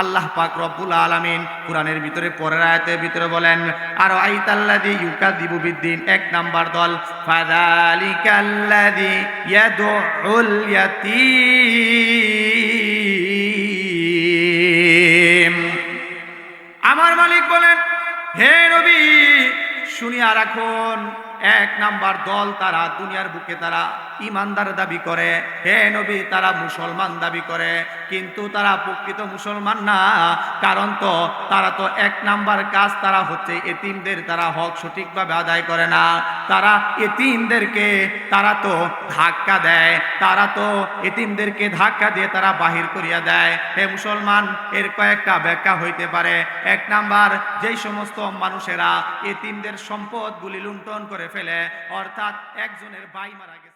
আল্লাহ পাক রব্বুল আলামিন কোরআনের ভিতরে, পরের আয়াতের ভিতরে বলেন আর আইতাল্লাযী ইউকাযিবু বিদ্দিন এক নাম্বার দল, ফাযালিকাল্লাযী ইয়াদউল ইয়াতীম আমার মালিক বলেন, হে নবী, শুনিয়া রাখুন, এক নাম্বার দল তারা, দুনিয়ার বুকে তারা ইমানদার দাবি করে। হে নবী, তারা মুসলমান দাবি করে। কিন্তু তারা প্রকৃত মুসলমান না। কারণ তো তারা তো এক নাম্বার কাজ তারা হচ্ছে এতিমদের তারা হক সঠিকভাবে আদায় করে না। তারা এতিমদেরকে, তারা তো ধাক্কা দেয়। তারা তো এতিমদেরকে ধাক্কা দিয়ে তারা বাহির করিয়া দেয়। হে মুসলমান, এর কয়েকটা ব্যাখ্যা হইতে পারে। এক নাম্বার, যেই সমস্ত মানুষেরা এতিমদের সম্পদগুলি লুণ্ঠন করে ফেলে, অর্থাৎ একজনের ভাই মারা গেছে।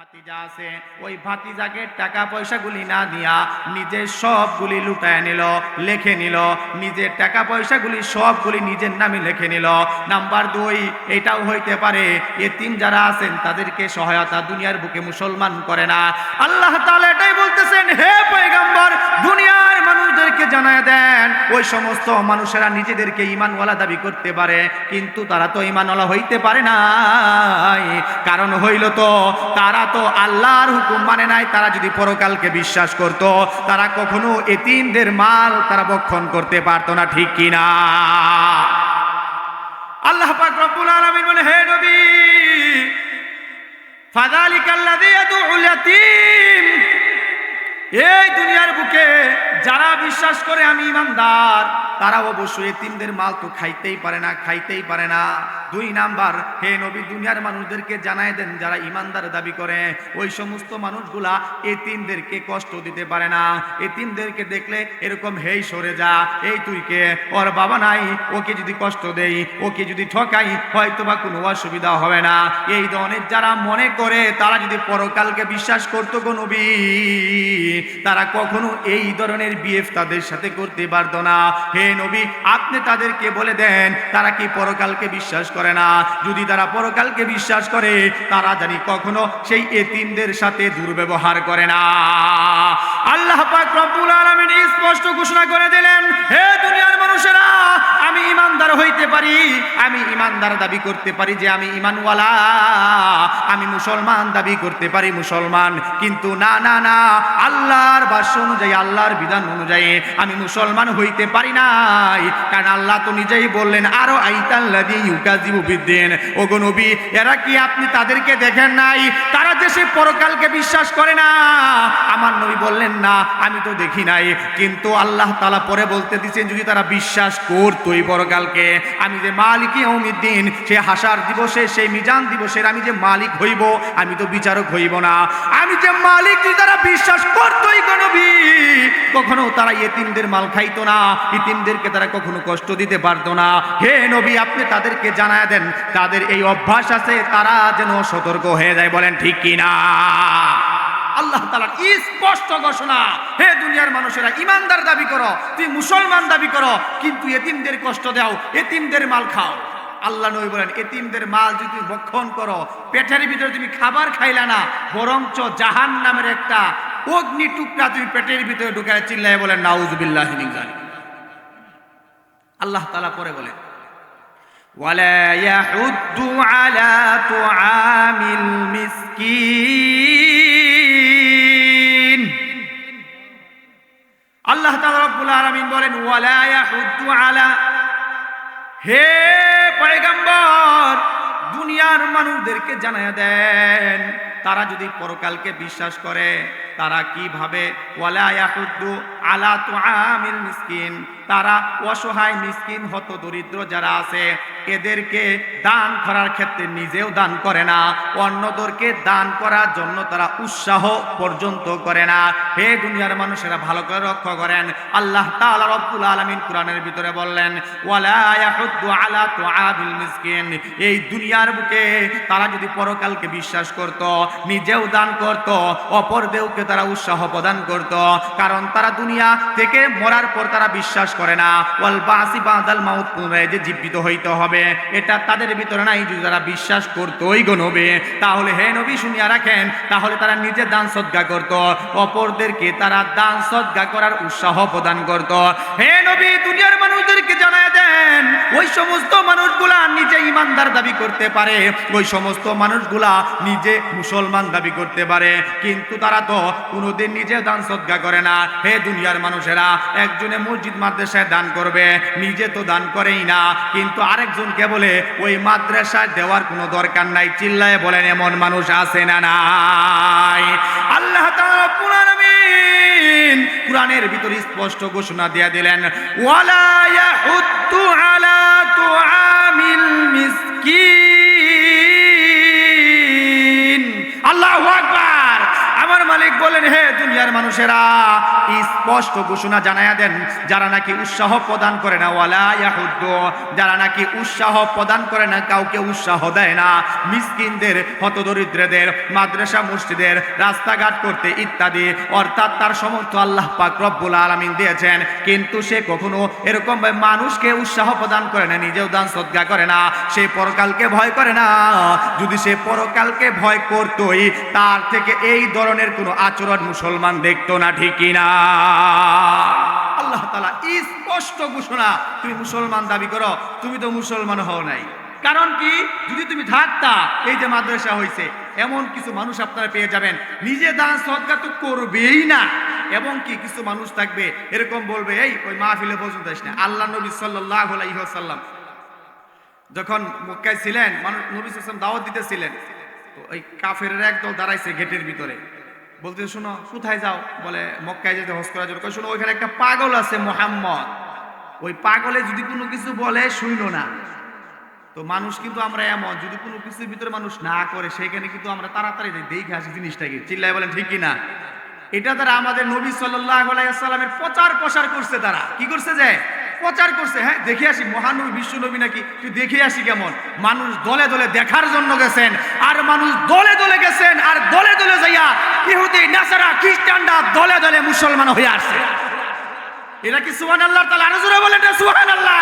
ভাতিজা আছে, ওই ভাতিজাকে টাকা পয়সাগুলি না দিয়া নিজের সবগুলি লুটায় নিল, লেখে নিল, নিজের টাকা পয়সাগুলি সবগুলি নিজের নামে লিখে নিল। নাম্বার দুই, এটাও হইতে পারে, এতিম যারা আছেন তাদেরকে সহায়তা দুনিয়ার বুকে মুসলমান করে না। আল্লাহ তাআলা এটাই বলতেছেন, হে পয়গম্বর, দুনিয়ার মানুষদেরকে জানায় দেন, ওই সমস্ত মানুষেরা নিজেদেরকে ইমানওয়ালা দাবি করতে পারে, কিন্তু তারা তো ইমানওয়ালা হইতে পারে না কারণ হইল তো, তারা তো আল্লাহর হুকুম মানে নাই, তারা যদি পরকালকে বিশ্বাস করত, তারা কখনো এতিমদের মাল তারা বক্ষণ করতে পারতো না, ঠিক কিনা আল্লাহ পাক রব্বুল বলে, হে নবী ফাযালিকাল্লাযী ইয়াদউল ইয়াতীম এই দুনিয়ার বুকে যারা বিশ্বাস করে আমি ইমানদার, তারা অবশ্যই এতিমদের মাল তো খাইতেই পারে না, খাইতেই পারে না। দুই নাম্বার, হে নবী, দুনিয়ার মানুষদেরকে জানায় দেন যারা ইমানদার দাবি করে, ওই সমস্ত মানুষগুলা এতিমদেরকে কষ্ট দিতে পারে না। এতিমদেরকে দেখলে এরকম, হেই, সরে যা, এই তুই কে? ওর বাবা নাই, ওকে যদি কষ্ট দেই, ওকে যদি ঠকাই হয়তো বা কোনো অসুবিধা হবে না। এই ধরনের যারা মনে করে, তারা যদি পরকালকে বিশ্বাস করতো গো নবী। তারা কখনো এই ধরনের বিএফ তাদের সাথে করতে পারত না। হে নবী, আপনি তাদেরকে বলে দেন, তারা কি পরকালকে বিশ্বাস করে না? যদি তারা পরকালকে বিশ্বাস করে, তারা জানি কখনো সেই এতিমদের সাথে দুর্ব্যবহার করে না। আল্লাহ পাক রব্বুল আলামিন স্পষ্ট ঘোষণা করে দিলেন, হে দুনিয়ার মানুষেরা আমি ইমানদার হইতে পারি, আমি ইমানদার দাবি করতে পারি যে আমি ইমানওয়ালা। আমি মুসলমান দাবি করতে পারি মুসলমান, কিন্তু না না না, আল্লাহর ভাষ্য অনুযায়ী, আল্লাহর বিধান অনুযায়ী আমি মুসলমান হইতে পারি নাই। কারণ আল্লাহ তো নিজেই বললেন, আরও আইতাল্লাদি ইউকাজিবু বিদ্দিন। ওগো নবী, এরা কি আপনি তাদেরকে দেখেন নাই? তারা যে সে পরকালকে বিশ্বাস করে না। আমার নবী বললেন, না, আমি তো দেখি নাই। কিন্তু আল্লাহ তালা পরে বলতে দিচ্ছেন, যদি তারা বিশ্বাস করতোই পরকালকে আমি যে মালিক দিন সে হাসার দিবসে সেই মিজান দিবসের আমি যে মালিক হইব, আমি তো বিচারক হইব না। আমি যে মালিক তারা বিশ্বাস করতোই গো নবী, কখনো তারা এতিমদের মাল খাইতো না ইতিমদেরকে তারা কখনো কষ্ট দিতে পারতো না। হে নবী, আপনি তাদেরকে জানায় দেন, তাদের এই অভ্যাস আছে, তারা যেন সতর্ক হয়ে যায়, বলেন ঠিক কিনা? আল্লাহ তালার স্পষ্ট ঘোষণা হে দুনিয়ার মানুষেরা ইমানদার দাবি করো তুই মুসলমান দাবি করো কিন্তু এতিমদের কষ্ট দাও এতিমদের মাল খাও আল্লাহ নবী বলেন এতিমদের মাল যদি তুমি ভক্ষণ করো পেটের ভিতরে তুমি খাবার খাইলা না বরঞ্চ জাহান নামের একটা অগ্নি টুকরা তুমি পেটের ভিতরে ঢুকায় চিল্লায় বলেন নাউজুবিল্লাহ আল্লাহ তালা পরে বলেন ولا يحد على طعام المسكين আল্লাহ রব্বুল আলামিন বলেন আলা হে পয়গম্বর, দুনিয়ার মানুষদেরকে জানায় দেন, তারা যদি পরকালকে বিশ্বাস করে তারা কীভাবে আলা মিসকিন? তারা অসহায় মিসকিন, হত দরিদ্র যারা আছে, এদেরকে দান করার ক্ষেত্রে নিজেও দান করে না। অন্যদেরকে দান করার জন্য তারা উৎসাহ পর্যন্ত করে না। হে দুনিয়ার মানুষেরা, ভালো করে রক্ষা করেন। আল্লাহ তাআলা কোরআনের ভিতরে বললেন আলা মিসকিন। এই দুনিয়ার বুকে তারা যদি পরকালকে বিশ্বাস করত, নিজেও দান করত অপরদেরকে তারা উৎসাহ প্রদান করত, কারণ তারা দুনিয়া থেকে মরার পর তারা বিশ্বাস করে না। ওয়াল বাসি বাদাল মাউত পুনরায় যে জীবিত হইতে হবে, এটা তাদের ভিতরে নাই। যদি তারা বিশ্বাস করতোই গো নবী, তাহলে হে নবী শুনিয়া রাখেন, তাহলে তারা নিজে দান সদ্গা করত, অপরদেরকে তারা দান সদ্গা করার উৎসাহ প্রদান করত। হে নবী, দুনিয়ার মানুষদেরকে জানায় দেন, ওই সমস্ত ইমানদার দাবি করতে পারে, ওই সমস্ত মানুষগুলা নিজে মুসলমান দাবি করতে পারে। কিন্তু তারা তো কোনোদিন নিজে দান সদ্গা করে না। হে দুনিয়ার মানুষেরা, একজনে মসজিদ মাদ্রাসায় দান করবে, নিজে তো দান করেই না। কিন্তু আরেকজনকে বলে, ওই মাদ্রাসায় দেওয়ার কোনো দরকার নাই। চিল্লায় বলেন, এমন মানুষ আছে না নাই? আল্লাহ তাআলা আমিন কুরআনের ভিতরে স্পষ্ট ঘোষণা দিয়ে দিলেন, ওয়ালা ইয়াহুদ্দু আলা তুআমিল মিসকিন মালিক বলেন, হে দুনিয়ার মানুষেরা, স্পষ্ট ঘোষণা জানায়া দেন, যারা নাকি উৎসাহ প্রদান করে না, ওয়ালা ইয়াহুদ্দু, যারা নাকি উৎসাহ প্রদান করে না, কাউকে উৎসাহ দেয় না। মিসকিনদের, হতদরিদ্রদের, মাদ্রাসা মসজিদের, রাস্তাঘাট করতে ইত্যাদি, অর্থাৎ তার সমর্থ আল্লাহ পাক রব্বুল আলামিন দিয়েছেন। কিন্তু সে কখনো এরকম মানুষকে উৎসাহ প্রদান করে না, নিজেও দান সদ্গা করে না, সে পরকালকে ভয় করে না। যদি সে পরকালকে ভয় করতোই, তার থেকে এই ধরনের কোনো আচরণ মুসলমান দেখতো না ঠিকই না আল্লাহ তালা স্পষ্ট ঘোষণা তুমি মুসলমান দাবি করো, তুমি তো মুসলমান হও নাই। কারণ কি? যদি তুমি থাকতা, এই যে মাদ্রাসা হয়েছে এমন কিছু মানুষ আপনারা পেয়ে যাবেন। নিজে দান সদকা তো করবেই না। এবং কি কিছু মানুষ থাকবে, এরকম বলবে, এই, ওই মাহফিলে পর্যন্ত আসে না। আল্লাহ নবী সাল্লাহ আলাইসাল্লাম যখন মক্কায় ছিলেন, মানুষ নবী সাল্লাম দাওয়াত দিতেছিলেন, তো ওই কাফের একদল দাঁড়াইছে গেটের ভিতরে। বলতে শোনো, কোথায় যাও? বলে, মক্কায় যেতে হজ করার জন্য। শোনো, ওইখানে একটা পাগল আছে মোহাম্মদ। ওই পাগলে যদি কোনো কিছু বলে শুইল না। তো মানুষ কিন্তু আমরা এমন, যদি কোনো কিছুর ভিতরে মানুষ না করে, সেখানে কিন্তু আমরা তাড়াতাড়ি দেখে আসি জিনিসটাকে চিল্লাই বলেন, ঠিক কি না এটা তারা আমাদের নবী সাল্লাহ সাল্লামের প্রচার প্রসার করছে তারা। কি করছে যে প্রচার করছে হ্যাঁ দেখে আসি, মহানবী, বিশ্বনবী নাকি তুই দেখে আসি কেমন। মানুষ দলে দলে দেখার জন্য গেছেন, আর মানুষ দলে দলে গেছেন, আর দলে দলে যাইয়া ইহুদি, নাসারা, খ্রিস্টানরা দলে দলে মুসলমান হয়ে আসছে। এরা কি সুহান আল্লাহ তালা আরও জোরে বলেন সুহান আল্লাহ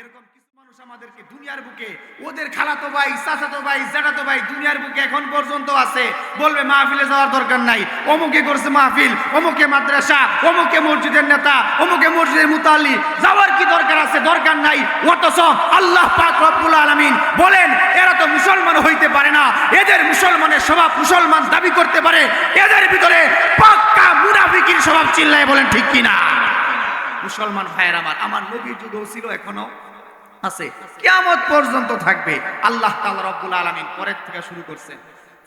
এরকম কিছু মানুষ আমাদেরকে দুনিয়ার বুকে। ওদের খালাতো ভাই চাচাতো ভাই জ্যাঠাতো ভাই, দুনিয়ার বুকে এখন পর্যন্ত আছে। বলবে মাহফিলে যাওয়ার দরকার নাই। অমুকে করছে মাহফিল, অমুকে মাদ্রাসা, অমুকে মসজিদের নেতা, অমুকে মসজিদের মুতাল্লি যাওয়ার কি দরকার আছে? দরকার নাই। অথচ আল্লাহ পাক রব্বুল আলামিন বলেন, এরা তো মুসলমান হইতে পারে না। এদের মুসলমানের স্বভাব মুসলমান দাবি করতে পারে। এদের ভিতরে পাক্কা মুনাফিকির স্বভাব চিল্লায় বলেন, ঠিক কিনা? মুসলমান ভাইয়ের আমার আমার নবীর যুগেও ছিল, এখনও আছে, কিয়ামত পর্যন্ত থাকবে। আল্লাহ তাআলা রব্বুল আলামিন পরের থেকে শুরু করছেন।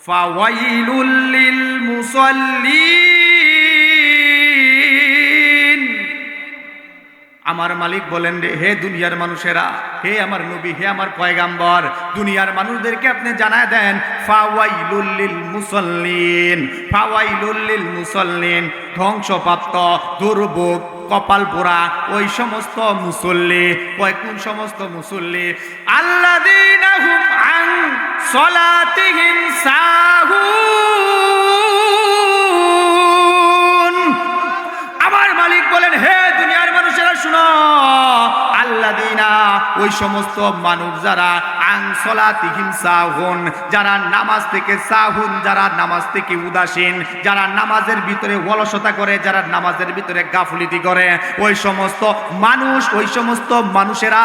ফাওয়াইলুল লিল মুসাল্লিন। আমার মালিক বলেন রে, হে দুনিয়ার মানুষেরা, হে আমার নবী, হে আমার পয়গাম্বর, দুনিয়ার মানুষদেরকে আপনি জানায় দেন, ফাওয়াইলুল লিল মুসাল্লিন, ফাওয়াইলুল লিল মুসাল্লিন, ধ্বংসপ্রাপ্ত, দুর্ভোগ, কপাল পোড়া, ওই সমস্ত মুসল্লি কোন সমস্ত মুসল্লি? আল্লাযীনা হুম আন সলাতিহিম সাহুন। আল্লাদিনা ওই সমস্ত মানুষ যারা আংসলাতিহিম সাহুন যারা নামাজ থেকে সাহুন, যারা নামাজ থেকে উদাসীন, যারা নামাজের ভিতরে অলসতা করে, যারা নামাজের ভিতরে গাফলিতি করে, ওই সমস্ত মানুষ, ওই সমস্ত মানুষেরা,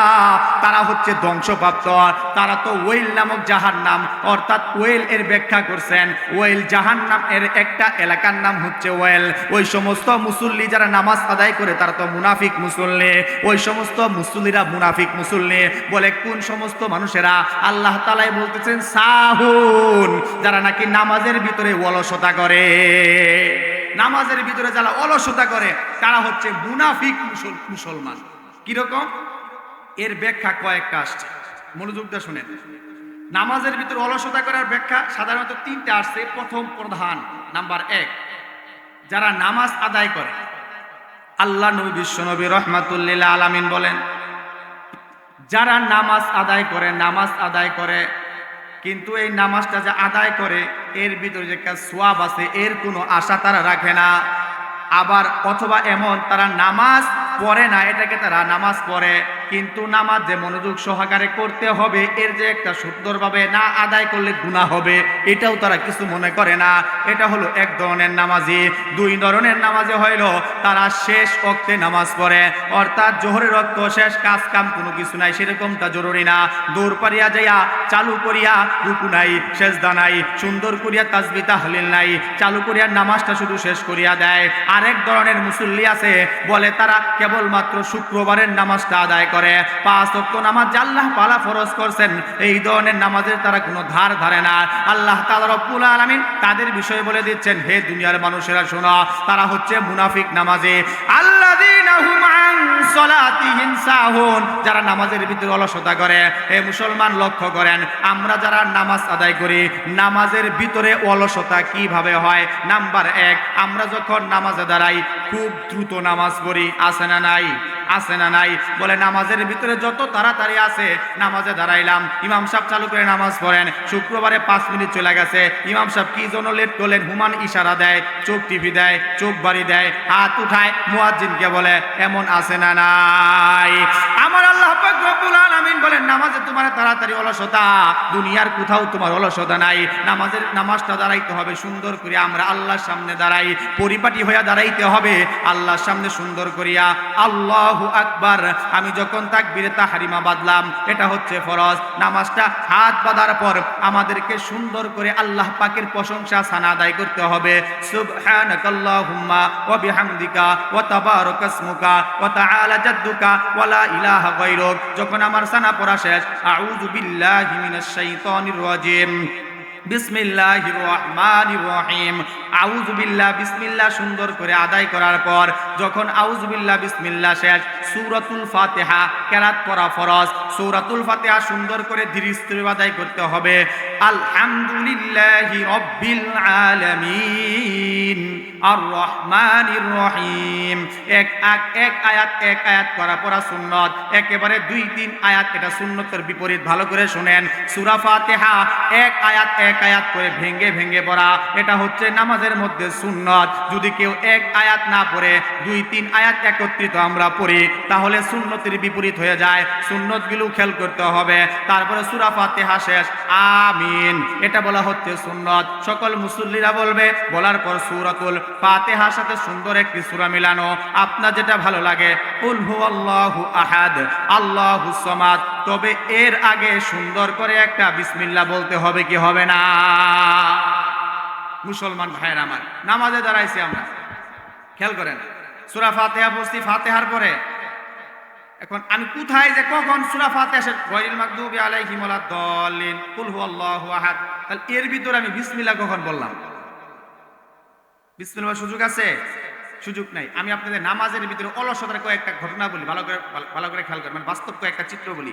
তারা হচ্ছে ধ্বংসপ্রাপ্ত। তারা তো ওয়েল নামক জাহান নাম অর্থাৎ ওয়েল এর ব্যাখ্যা করছেন। ওয়েল জাহান নাম এর একটা এলাকার নাম হচ্ছে ওয়েল। ওই সমস্ত মুসল্লি যারা নামাজ আদায় করে, তারা তো মুনাফিক মুসল্লি। ওই সমস্ত মুসল্লিরা মুনাফিক মুসল্লি। বলে, কোন সমস্ত মানুষেরা আল্লাহ তালাই বলতেছেন, সাহুন, যারা নাকি নামাজের ভিতরে অলসতা করে, নামাজের ভিতরে যারা অলসতা করে, তারা হচ্ছে মুনাফিক মুসল- মুসলমান। কীরকম? এর ব্যাখ্যা কয়েকটা আসছে। মনোযোগটা শুনেন। নামাজের ভিতরে অলসতা করার ব্যাখ্যা সাধারণত তিনটা আসছে। প্রথম প্রধান নাম্বার এক, যারা নামাজ আদায় করে, আল্লাহ নবী বিশ্বনবী রহমাতুল্লিল্লাহ আলামিন বলেন যারা নামাজ আদায় করে, নামাজ আদায় করে, কিন্তু এই নামাজটা যে আদায় করে, এর ভিতরে যে সোয়াব আছে, এর কোনো আশা তারা রাখে না। আবার অথবা এমন, তারা নামাজ পড়ে না, এটাকে তারা নামাজ পড়ে। কিন্তু নামাজ যে মনোযোগ সহকারে করতে হবে, এর যে একটা সুন্দরভাবে না আদায় করলে গুণা হবে, এটাও তারা কিছু মনে করে না। এটা হলো এক ধরনের নামাজি। দুই ধরনের নামাজে হইল, তারা শেষ অক্তে নামাজ পড়ে, অর্থাৎ জোহরের রক্ত শেষ কাজ কাম কোনো কিছু নাই, সেরকমটা জরুরি না। দৌড় পারিয়া যাইয়া, চালু করিয়া রুকু নাই শেষ দানাই সুন্দর করিয়া তাজবি তাহলিল নাই, চালু করিয়া নামাজটা শুধু শেষ করিয়া দেয়। আরেক ধরনের মুসল্লি আছে, বলে তারা কেবলমাত্র শুক্রবারের নামাজটা আদায় করে। পাঁচ অক্ত নামাজ যে আল্লাহ পালা ফরজ করছেন, এই ধরনের নামাজের তারা কোনো ধার ধারে না। আল্লাহ তাআলা রব্বুল আলামিন তাদের বিষয়ে বলে দিচ্ছেন, হে দুনিয়ার মানুষেরা, শোনো, তারা হচ্ছে মুনাফিক নামাজে। সাহুন। যারা নামাজের ভিতরে অলসতা করে, হে মুসলমান, লক্ষ্য করেন, আমরা যারা নামাজ আদায় করি, নামাজের ভিতরে অলসতা কীভাবে হয়? নাম্বার এক, আমরা যখন নামাজে দাঁড়াই, খুব দ্রুত নামাজ পড়ি আসে না নাই? আছে না নাই? বলে, নামাজের ভিতরে যত তাড়াতাড়ি আছে, নামাজে দাঁড়াইলাম। ইমাম সাহেব চালু করে নামাজ পড়েন। শুক্রবারে পাঁচ মিনিট চলে গেছে। ইমাম সাহেব কি জন্য লেট করলেন হুমান ইশারা দেয়, চোখ টিভি দেয়, চোখ বাড়ি দেয়, হাত উঠায়, মুয়াজ্জিনকে বলে, এমন আছে না নাই? আমার আল্লাহ পাক বলেন, নামাজে তোমার তাড়াতাড়ি অলসতা, দুনিয়ার কোথাও তোমার অলসতা নাই। নামাজের, নামাজটা দাঁড়াইতে হবে সুন্দর করে, আমরা আল্লাহর সামনে দাঁড়াই। পরিপাটি হইয়া দাঁড়াইতে হবে, আল্লাহর সামনে সুন্দর করিয়া, আল্লাহু আকবার। আমি যখন তাকবীরে তাহারিমা বাদলাম এটা হচ্ছে ফরজ। নামাজটা হাত বাঁধার পর আমাদেরকে সুন্দর করে আল্লাহ পাকের প্রশংসা সানা আদায় করতে হবে। সুবহানাকাল্লাহুম্মা ওয়া বিহামদিকা ওয়া তাবারাকা ইসমুকা ওয়া তাআলা জাদ্দুকা ওয়া লা ইলাহা যখন আমার সানা পড়া শেষ, আউযু বিল্লাহি মিনাশ শাইতানির রাজিম। সুন্দর করে আদায় করার পর, যখন আউযুবিল্লাহ, বিসমিল্লাহ শেষ ফাতিহা, কেরাত পড়া ফরজ ফাতিহা সুন্দর করে ধীরে আদায় করতে হবে। করা একেবারে দুই তিন আয়াত, এটা সুন্নতের বিপরীত। ভালো করে শুনেন। সূরা এক আয়াত এক আয়াত করে ভেঙ্গে ভেঙ্গে পড়া, এটা হচ্ছে নামাজের মধ্যে সুন্নত। যদি কেউ এক আয়াত না পড়ে, দুই, তিন আয়াত একত্রিত আমরা পড়ি, তাহলে সুন্নতের বিপরীত হয়ে যায়। সুন্নতগুলো খেয়াল করতে হবে। তারপরে সূরা ফাতিহা শেষ। আমিন। এটা বলা হচ্ছে সুন্নত। সকল মুসল্লিরা বলবে, বলার পর সূরাতুল ফাতিহার সাথে সুন্দর একটি সূরা মিলানো। আপনার যেটা ভালো লাগে, কুল হুয়াল্লাহু আহাদ আল্লাহুস সামাদ। তবে এর আগে সুন্দর করে একটা বিসমিল্লাহ বলতে হবে কি হবে না? মুসলমান ভাইয়ের আমার, নামাজে দাঁড়াইছি আমরা। খেয়াল করেন, সূরা ফাতিহা পড়ছি, ফাতিহার পরে এখন আমি কোথায় যে কখন সূরা গয়রিল মাগদুবি আলাইহিম ওয়ালাদ দাল্লিন কুল হুয়াল্লাহু আহাদ। তাহলে এর ভিতরে আমি বিসমিল্লাহ কখন বললাম? বিসমিল্লাহ সুযোগ আছে? সুযোগ নাই। আমি আপনাদের নামাজের ভিতরে অলসতার কয়েকটা ঘটনা বলি, ভালো করে ভালো করে খেয়াল করেন। মানে বাস্তব কয়েকটা চিত্র বলি।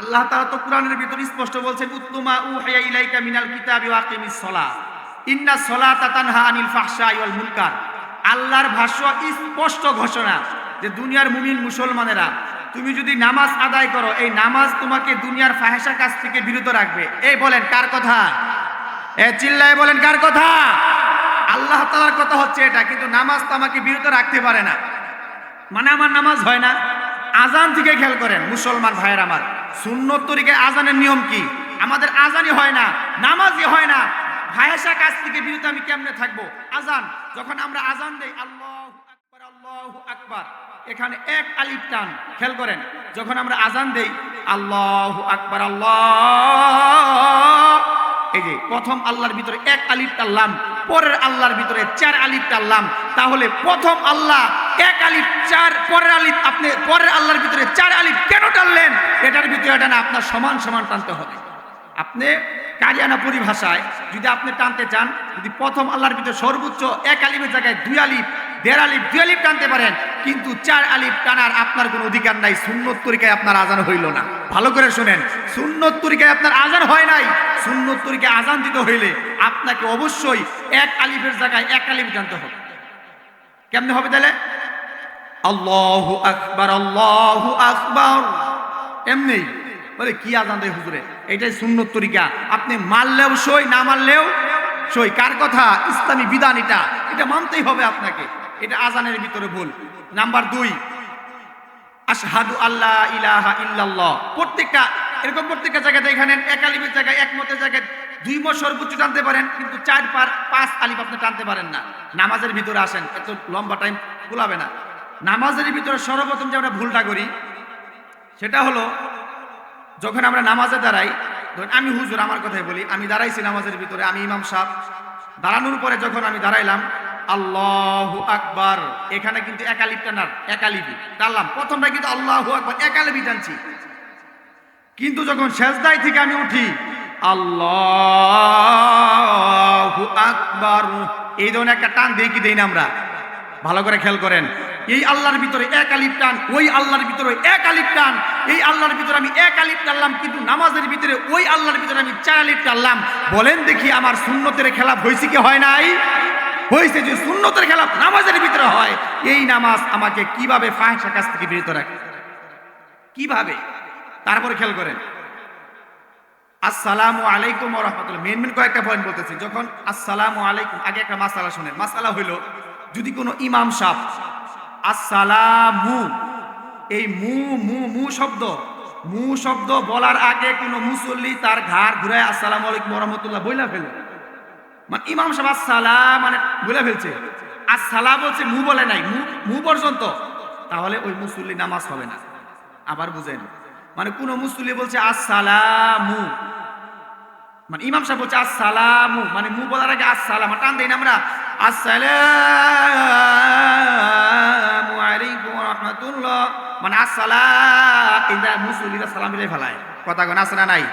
আল্লাহ তাআলা তো কোরআনের ভিতরে স্পষ্ট বলছেন, উত্তমা উহিয়া ইলাইকা মিনাল কিতাবি ওয়া আকিমিস সালাহ ইন্না সলাতা তানহা আনিল ফাহশাই ওয়াল মুনকার। আল্লাহর ভাষ্য স্পষ্ট ঘোষণা যে দুনিয়ার মুমিন মুসলমানেরা, তুমি যদি নামাজ আদায় করো, এই নামাজ তোমাকে দুনিয়ার ফাহেসা কাছ থেকে বিরত রাখবে। এই বলেন, কার কথা? এ চিল্লায় বলেন, কার কথা? আল্লাহ তাআলার কথা হচ্ছে এটা, কিন্তু নামাজ তো আমাকে বিরত রাখতে পারে না। মানে আমার নামাজ হয় না। আজান থেকে খেয়াল করেন, মুসলমান ভাইয়ের আমার। সুন্নত তরিকায় আজানের নিয়ম কি? আমাদের আজানই হয় না, নামাজই হয় না। ভায়াসা কাছ থেকে বিরত আমি কেমনে থাকব? আজান, যখন আমরা আজান দেই, আল্লাহ আকবার আল্লাহ আকবার, এখানে এক আলিফ টান খেল করেন। যখন আমরা আজান দেই, আল্লাহ আকবার, আল্লাহ, এই যে প্রথম আল্লাহর ভিতরে এক আলিফ টানলাম পরের আল্লাহর ভিতরে চার আলিফ টানলাম তাহলে প্রথম আল্লাহ এক আলিফ, চার, পরের আলিফ, আপনি পরের আল্লাহর ভিতরে চার আলিফ কেন টানলেন? এটার ভিতরে এটা না, আপনার সমান সমান টানতে হবে। আপনি কারিয়ানা পরিভাষায় যদি আপনি টানতে চান, যদি প্রথম আল্লাহর ভিতরে সর্বোচ্চ এক আলিফের জায়গায় দুই আলিফ, দেড় আলিফ, দুই আলিফ টানতে পারেন, কিন্তু চার আলিফ টানার আপনার কোনো অধিকার নাই, সুন্নত তরিকায় আপনার আজান হইল না। ভালো করে শুনেন, সুন্নত তরিকায় আপনার আজান হয় নাই। সুন্নত তরিকায় আজান দিতে হইলে আপনাকে অবশ্যই এক আলিফের জায়গায় এক আলিফ টানতে হবে। কেমনে হবে তাহলে? আল্লাহু আকবার আল্লাহু আকবার। এমনি। বলে, কি আজান দেয় হুজুরে? এটাই সুন্নত তরিকা। আপনি মারলেও সই, না মারলেও সই। কার কথা? ইসলামী বিধান এটা। এটা মানতেই হবে আপনাকে। এটা আজানের ভিতরে ভুল। নাম্বার দুই, আশহাদু আল্লাহ ইলাহা ইল্লাল্লাহ। প্রত্যেকটা, এরকম প্রত্যেকটা জায়গাতে এখানে এক আলিফের জায়গায়, এক মতের জায়গায় দুই মত সর্বোচ্চ টানতে পারেন, কিন্তু চার পার, পাঁচ আলিফ আপনি টানতে পারেন না। নামাজের ভিতরে আসেন, এত লম্বা টাইম ভুলাবে না। নামাজের ভিতরে সর্বপ্রথম যে আমরা ভুলটা করি, সেটা হলো যখন আমরা নামাজে দাঁড়াই, ধরুন আমি হুজুর, আমার কথাই বলি, আমি দাঁড়াইছি নামাজের ভিতরে, আমি ইমাম সাহেব। দাঁড়ানোর পরে যখন আমি দাঁড়াইলাম, আল্লাহ আকবার, এখানে কিন্তু একালিপ টানার একালিপি। টানলাম প্রথমটা কিন্তু আল্লাহ আকবার, একালিপি টানছি কিন্তু যখন শেষদায় থেকে আমি উঠি, আল্লাহ আকবার, এই ধরনের একটা টান দিই কি দেই না আমরা। ভালো করে খেয়াল করেন। এই আল্লাহর ভিতরে এক আলিফ টান, ওই আল্লাহর ভিতরে এক আলিফ টান, এই আল্লাহর ভিতরে আমি এক আলিফ টানলাম, কিন্তু নামাজের ভিতরে ওই আল্লাহর ভিতরে আমি চার আলিফ টানলাম। বলেন দেখি আমার সুন্নতের খেলাপ হয়েছে কি হয় নাই? হয়েছে যে সুন্নতের খেলাপ নামাজের ভিতরে হয়। এই নামাজ আমাকে কীভাবে ফাঁসা কাছ থেকে বিরত রাখে? কীভাবে? তারপরে খেয়াল করেন। আসসালামু আলাইকুম রাহমাতুল্লাহ। মেন মেন কয়েকটা পয়েন্ট বলতেছি। যখন আসসালামু আলাইকুম, আগে একটা মাসালা শুনেন। মাসালা হইল যদি কোনো ইমাম সাহেব, আসসালামু এই মু মু মু শব্দ মু শব্দ বলার আগে কোনো মুসল্লি তার ঘাড় ঘুরে আসসালাম আলাইকুম রাহমাতুল্লাহ বইলা ফেলে। মানে ইমাম সাহেব আসসালাম মানে বলে ফেলছে। আসসালাম বলছে মু বলে নাই, মু মু পর্যন্ত। তাহলে ওই মুসল্লি নামাজ হবে না। আবার বুঝেন। মানে কোন মুসল্লি বলছে আসসালামু মানে ইমাম সাহেব বলছে আসসালামু মানে মু বলার আগে আসসালাম টান দেই না আমরা। আসসালামু আলাইকুম রাহমাতুল্লাহ। মানে আসসালাম ইন্দা মুসল্লিরা সালাম দিলে ফেলায়। কথা কোন, আছে না নাই?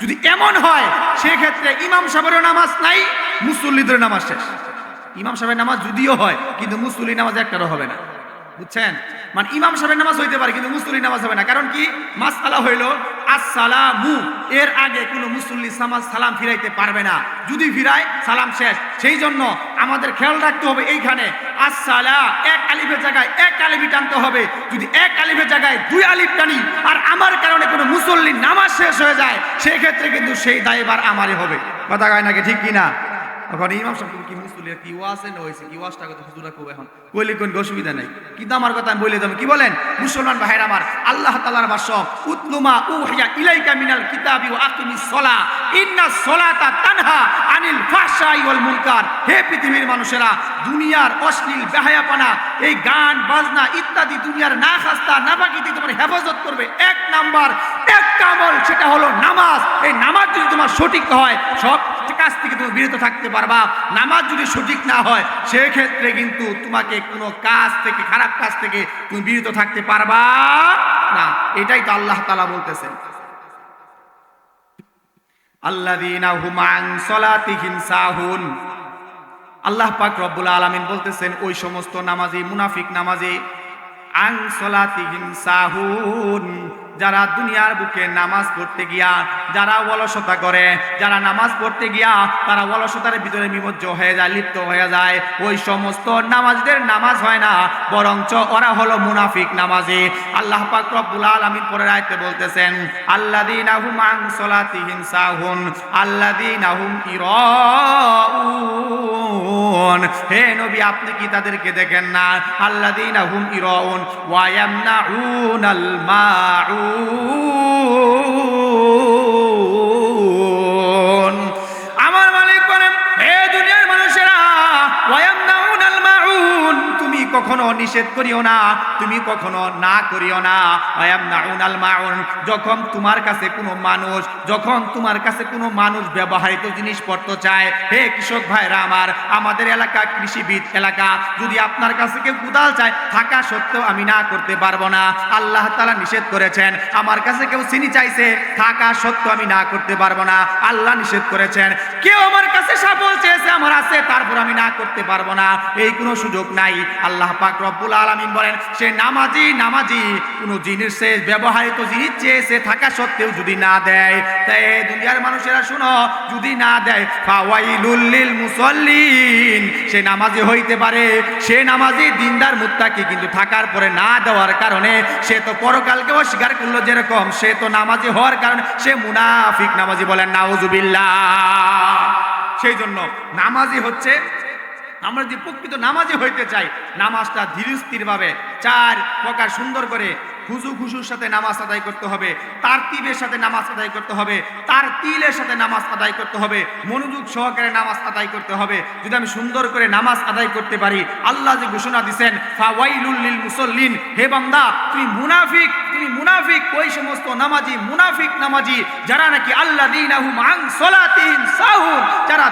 যদি এমন হয়, সেক্ষেত্রে ইমাম সাহেবেরও নামাজ নাই মুসল্লিদের নামাজ শেষ। ইমাম সাহেবের নামাজ যদিও হয়, কিন্তু মুসল্লি নামাজ একটারও হবে না। বুঝছেন? মানে ইমাম সাহেবের নামাজ হইতে পারে, কিন্তু মুসল্লি নামাজ হবে না। কারণ কি? মাসালা হইল আসসালামু, এর আগে কোনো মুসল্লি সামাজ সালাম ফিরাইতে পারবে না। যদি ফিরায়, সালাম শেষ। সেই জন্য আমাদের খেয়াল রাখতে হবে এইখানে, আসসালা, এক আলিফের জায়গায় এক আলিফি টানতে হবে। যদি এক আলিফের জায়গায় দুই আলিফ টানি, আর আমার কারণে কোনো মুসল্লি নামাজ শেষ হয়ে যায় সেই ক্ষেত্রে কিন্তু সেই দায়বার আমারই হবে। কথা কয় নাকি ঠিক কিনা? তখন ইমাম সাহেব কি মুসলিম কি ওয়াজ না হয়েছে কি ওয়াজটা কথা হুজুরা কবে এখন। কইলে কোন অসুবিধা নাই। কিন্তু আমার কথা আমি বলে দেবো কি বলেন? মুসলমান ভাইয়ের আমার, আল্লাহ তাআলার ভাষ্য, উতলুমা উহিয়া ইলাইকা মিনাল কিতাবি ওয়া আকিমিস সলা, ইন্না সলাতা তানহা আনিল ফাহশাই ওয়াল মুনকার। হে পৃথিবীর মানুষেরা, দুনিয়ার অশ্লীল বেহায়াপনা, এই গান, বাজনা ইত্যাদি দুনিয়ার না খাস্তা নাপাকিতে তোমার হেফাজত করবে। এক নাম্বার, এক কামল সেটা হলো নামাজ। এই নামাজ যদি তোমার সঠিক হয়, সব কাজ তুমি বিরত থাকতে পারবা। নামাজ যদি সঠিক না হয়, সেক্ষেত্রে কিন্তু তোমাকে কোনো কাজ থেকে, খারাপ কাজ থেকে তুমি বিরত থাকতে পারবা না। এটাই তো আল্লাহ তালা বলতেছেন। আল্লাহ পাক রব্বুল আলামিন বলতেছেন, ওই সমস্ত নামাজি, মুনাফিক নামাজি আং সলাতিহিম সাহুন। যারা দুনিয়ার বুকে নামাজ পড়তে গিয়া, যারা অলসতা করে, যারা নামাজ পড়তে গিয়া, তারা অলসতার ভিতরে বিমজ্জ হয়ে যায়, লিপ্ত হয়ে যায়। ওই সমস্ত নামাজদের নামাজ হয় না, বরঞ্চ ওরা হলো মুনাফিক নামাজি। আল্লাহ পাক রব্বুল আলামিন পরের আয়াতে বলতেছেন, আল্লাযীনা আন সলাতিহিম সাহুন ইরাউন। হে নবী আপনি কি তাদেরকে দেখেন না? আল্লাযীনা হুম ইরাউন ওয়া ইয়ামনাউনাল মাউন। কখনো নিষেধ করিও না, তুমি কখনো না করিও না। যখন তোমার কাছে কোনো মানুষ, যখন তোমার কাছে কোনো মানুষ ব্যবহৃত জিনিসপত্র চায়, হে কৃষক ভাইরা আমার, আমাদের এলাকা কৃষিবিদ এলাকা, যদি আপনার কাছে কেউ কুদাল চায়, থাকা সত্ত্বেও আমি না করতে পারব না। আল্লাহ তালা নিষেধ করেছেন, আমার কাছে কেউ চিনি চাইছে, থাকা সত্ত্বেও আমি না করতে পারব না। আল্লাহ নিষেধ করেছেন, কেউ আমার কাছে সাবল চেয়েছে, আমার আছে, তারপর আমি না করতে পারব না। এই কোনো সুযোগ নাই। আল্লাহ পাক রব্বুল আলামিন বলেন, সে নামাজি নামাজি, কোনো জিনিসে ব্যবহারিত জিনিস চেয়ে সে থাকা সত্ত্বেও যদি না দেয় তাই দুনিয়ার মানুষেরা শুনো, যদি না দেয়, ফাওয়াইলুল লিল মুসাল্লিন, সে নামাজি হইতে পারে, সে নামাজি দিনদার মুত্তাকি, কিন্তু থাকার পরে না দেওয়ার কারণে সে তো পরকালকে অস্বীকার করল যেরকম, সে তো নামাজি হওয়ার কারণে সে মুনাফিক নামাজি বলেন, নাউজুবিল্লাহ। সেই জন্য নামাজি হচ্ছে আমরা যে প্রকৃত নামাজি হইতে চাই, নামাজটা ধীর স্থিরভাবে চার প্রকার সুন্দর করে খুশু খুশুর সাথে নামাজ আদায় করতে হবে তার তিলের সাথে নামাজ আদায় করতে হবে তার তিলের সাথে নামাজ আদায় করতে হবে, মনোযোগ সহকারে নামাজ আদায় করতে হবে। যদি আমি সুন্দর করে নামাজ আদায় করতে পারি, আল্লাহ যে ঘোষণা ফাওয়াইলুল মুসল্লিন, হে বান্দা, তুমি মুনাফিক তুমি মুনাফিক, ওই সমস্ত নামাজি, মুনাফিক নামাজি, যারা নাকি আল্লাহ যারা